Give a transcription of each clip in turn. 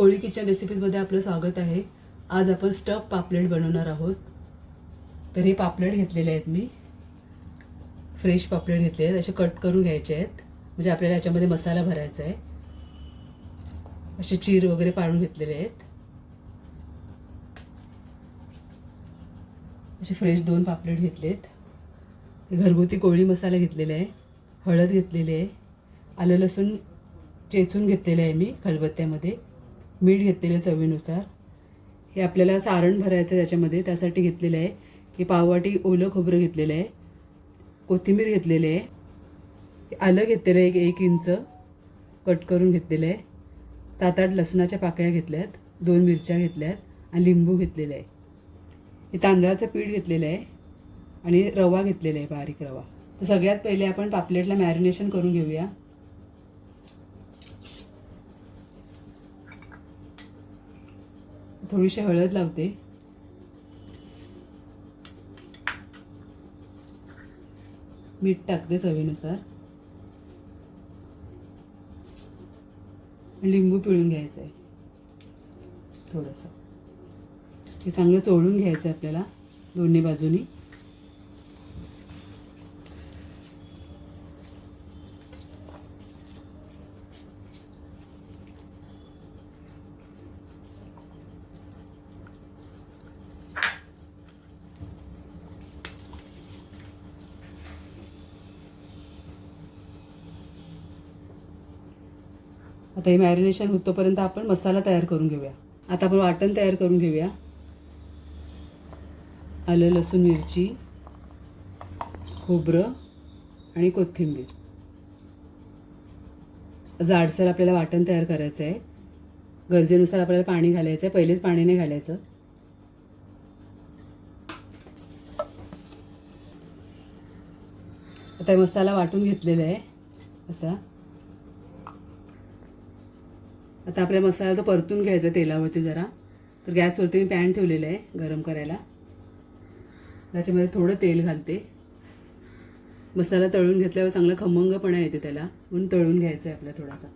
कोळी kitchen रेसिपीजमध्ये आपलं स्वागत आहे. आज आपण स्टफ पापलेट बनवणार आहोत. तर हे पापलेट घेतलेले आहेत मी. फ्रेश पापलेट घेतले आहेत. असे कट करून घ्यायचे आहेत. म्हणजे आपल्याला याच्यामध्ये मसाला भरायचा आहे. असे चीर वगैरे पाडून घेतलेले आहेत. असे फ्रेश दोन पापलेट घेतलेत घरगुती कोळी मसाला घेतलेला आहे. हळद घेतलेली आहे. आलं लसूण चेचून घेतलेलं आहे मी खलबत्त्यामध्ये. मीठ घेतलेलं आहे चवीनुसार. हे आपल्याला सारण भरायचं आहे त्याच्यामध्ये. त्यासाठी घेतलेलं आहे. हे पाववाटी ओलं खोबरं घेतलेलं आहे. कोथिंबीर घेतलेली आहे. आलं घेतलेलं आहे एक एक इंच. कट करून घेतलेलं आहे. सात आठ लसणाच्या पाकळ्या घेतल्यात. दोन मिरच्या घेतल्यात. आणि लिंबू घेतलेलं आहे. हे तांदळाचं पीठ घेतलेलं आहे. आणि रवा घेतलेला आहे बारीक रवा. तर सगळ्यात पहिले आपण पापलेटला मॅरिनेशन करून घेऊया. थोडीशी हळद लावते. मीठ टाकते चवीनुसार. लिंबू पिळून घ्यायचं आहे थोडंसं. हे चांगलं चोळून घ्यायचं आहे आपल्याला दोन्ही बाजूनी. आता हे मॅरिनेशन होतोपर्यंत आपण मसाला तयार करून घेऊया. आता आपण वाटण तयार करून घेऊया. आलं लसूण मिरची खोबरं आणि कोथिंबीर. जाडसर आपल्याला वाटण तयार करायचं आहे. गरजेनुसार आपल्याला पाणी घालायचं आहे. पहिलेच पाणी नाही घालायचं. आता मसाला वाटून घेतलेला आहे. असा. आता आपला मसाला तो परतून घ्यायचा तेलावरती जरा. तर गॅसवरती मी पॅन ठेवलेलं आहे गरम करायला. त्याच्यामध्ये थोडं तेल घालते. मसाला तळून घेतल्यावर चांगला खमंगपणा येते त्याला. म्हणून तळून घ्यायचं आहे आपला थोडासा.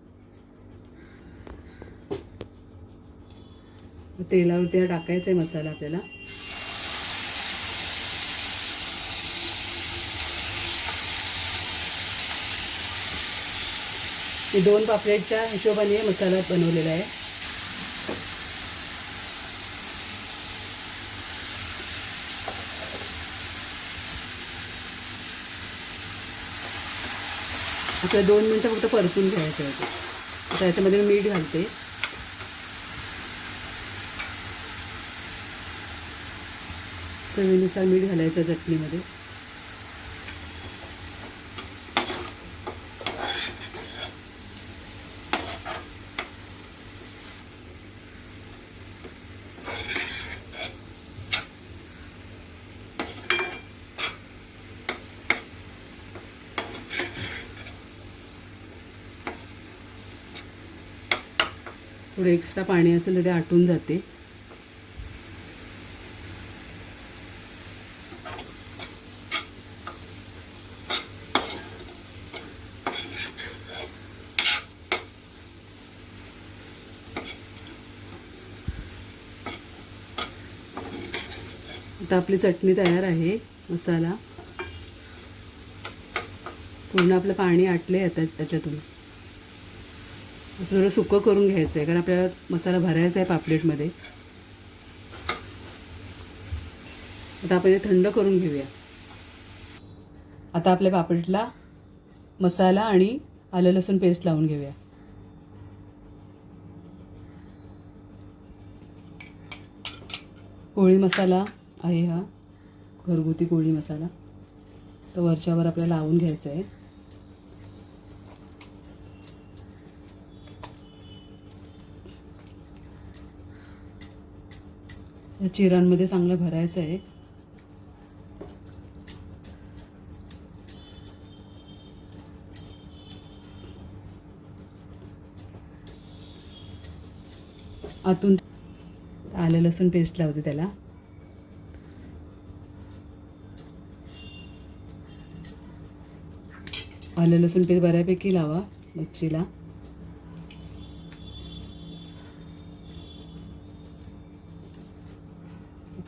तेलावरती हा टाकायचा आहे मसाला आपल्याला. मी दोन पापलेटच्या हिशोबाने मसाला बनवलेला आहे. आपल्या दोन मिनटं फक्त परतून घ्यायचं आहे. आता याच्यामध्ये मी मीठ घालते. चवीनुसार मीठ घालायचं चटणीमध्ये. थोडं एक्स्ट्रा पाणी असेल तर ते आटून जाते. आता आपली चटणी तयार आहे मसाला. पूर्ण आपलं पाणी आटले आता त्याच्यातून. थोडं सुकं करून घ्यायचं आहे कारण आपल्याला मसाला भरायचा आहे पापलेटमध्ये. आता आपण हे थंड करून घेऊया. आता आपल्या पापलेटला मसाला आणि आलं लसूण पेस्ट लावून घेऊया. कोळी मसाला आहे हा घरगुती कोळी मसाला. तो वरच्यावर आपल्याला लावून घ्यायचा आहे. या चिरांमध्ये चांगलं भरायचं आहे. आतून आलं लसूण पेस्ट लावते त्याला. आलं लसूण पेस्ट बऱ्यापैकी लावा मच्छीला.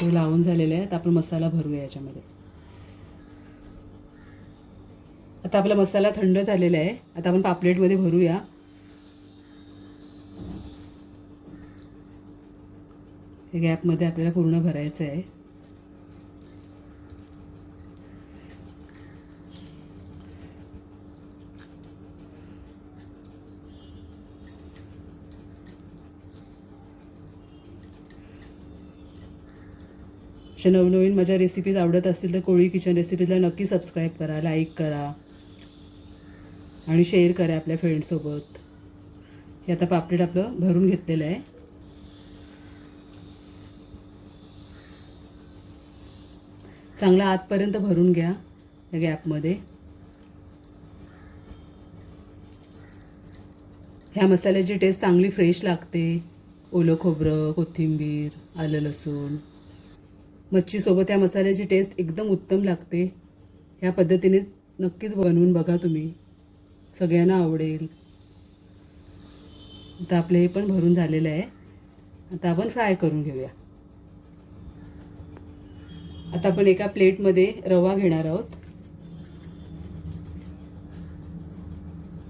हे लावून झालेले आहे आपण मसाला भरूया याच्यामध्ये. आता आपला मसाला थंड झालेला आहे. आता आपण पापलेटमध्ये भरूया. गॅपमध्ये आपल्याला पूर्ण भरायचं आहे. अशा नवनवीन माझ्या रेसिपीज आवडत असतील तर कोळी किचन रेसिपीजला नक्की सबस्क्राईब करा लाईक करा. आणि शेअर करा आपल्या फ्रेंडसोबत हे आता पापलेट आपलं भरून घेतलेलं आहे. चांगलं आतपर्यंत भरून घ्या या गॅपमध्ये ह्या मसाल्याची टेस्ट चांगली फ्रेश लागते. ओलं खोबरं कोथिंबीर आलं लसूण. मच्छीसोबत या मसाल्याची टेस्ट एकदम उत्तम लागते. ह्या पद्धतीने नक्कीच बनवून बघा तुम्ही. सगळ्यांना आवडेल. आता आपले हे पण भरून झालेलं आहे. आता आपण फ्राय करून घेऊया. आता आपण एका प्लेटमध्ये रवा घेणार आहोत.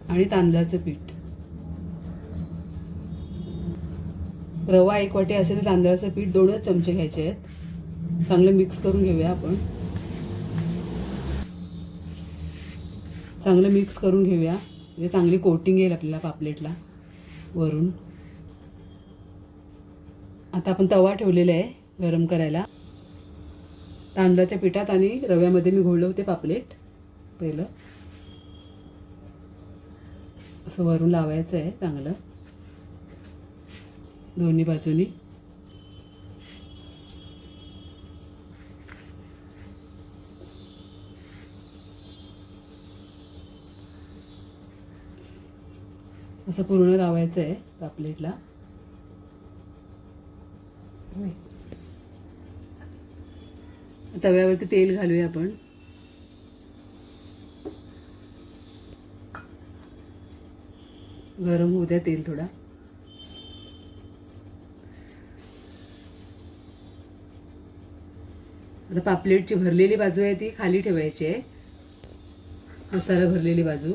आणि तांदळाचं पीठ. रवा एक वाटी असेल तर तांदळाचं पीठ दोनच चमचे घ्यायचे आहेत. चांगलं मिक्स करून घेऊया आपण. चांगलं मिक्स करून घेऊया. म्हणजे चांगली कोटिंग येईल आपल्याला पापलेटला वरून. आता आपण तवा ठेवलेला आहे गरम करायला. तांदळाच्या पिठात आणि रव्यामध्ये मी घोळले होते पापलेट पहिलं. असं वरून लावायचं आहे चांगलं. दोन्ही बाजूनी. असं पूर्ण लावायचं आहे पापलेटला तव्यावरती तेल घालूया आपण. गरम होऊ द्या तेल थोडा. आता पापलेटची भरलेली बाजू आहे ती खाली ठेवायची आहे. मसाला भरलेली बाजू.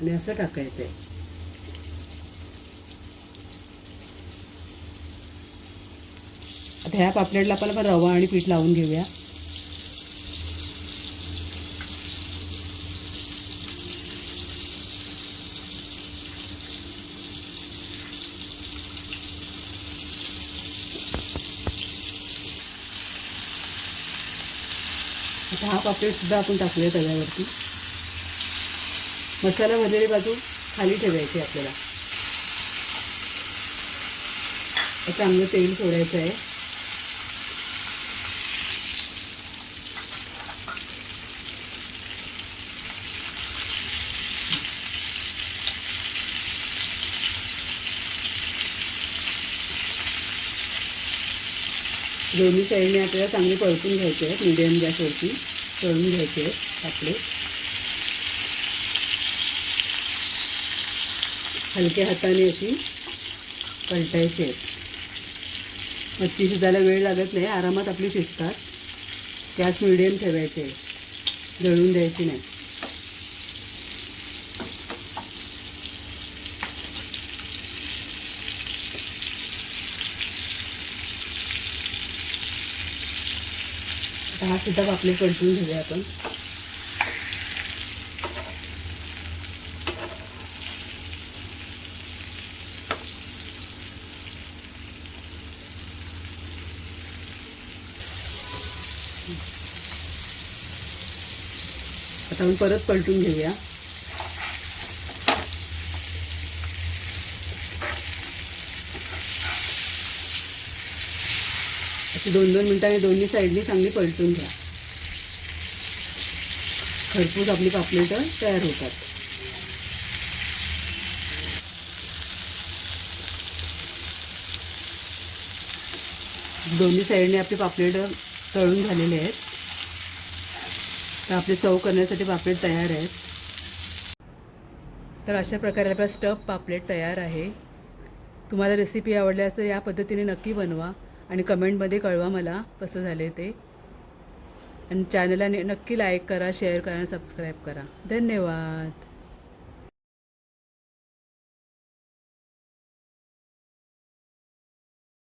आणि असं टाकायचं आहे. आता ह्या पापलेटला आपण आपण रवा आणि पीठ लावून घेऊया. आता हा पापलेटसुद्धा आपण टाकूया तव्यावरती. मसाला भरलेली बाजू खाली ठेवायची आपल्याला. चांगलं तेल सोडायचं आहे. दोन्ही साईडने आपल्याला चांगले परतून घ्यायचे आहेत मिडियम गॅसवरती तळून घ्यायचे आहेत आपले. हलक्या हाताने अशी पलटायची आहेत. मच्छी शिजायला वेळ लागत नाही आरामात आपली शिजतात. गॅस मिडियम ठेवायचे जळून द्यायची नाही. आता हा सुद्धा पापलेट पलटून घेऊया आपण. आता आपण परत पलटून घेऊया. दोन दोन मिनिटांनी दोन्ही साईडनी चांगली पलटून घ्या. खरपूस आपली पापलेटं तयार होतात. दोन्ही साईडने आपली पापलेटं तळून झालेले आहेत. तर आपले चव करण्यासाठी पापलेट तयार आहेत. तर अशा प्रकारे आपला स्टफ पापलेट तयार आहे. तुम्हाला रेसिपी आवडल्यास तर या पद्धतीने नक्की बनवा. आणि कमेंटमध्ये कळवा मला कसं झालं ते. आणि चॅनलला नक्की लाईक करा शेअर करा आणि सबस्क्राईब करा. धन्यवाद.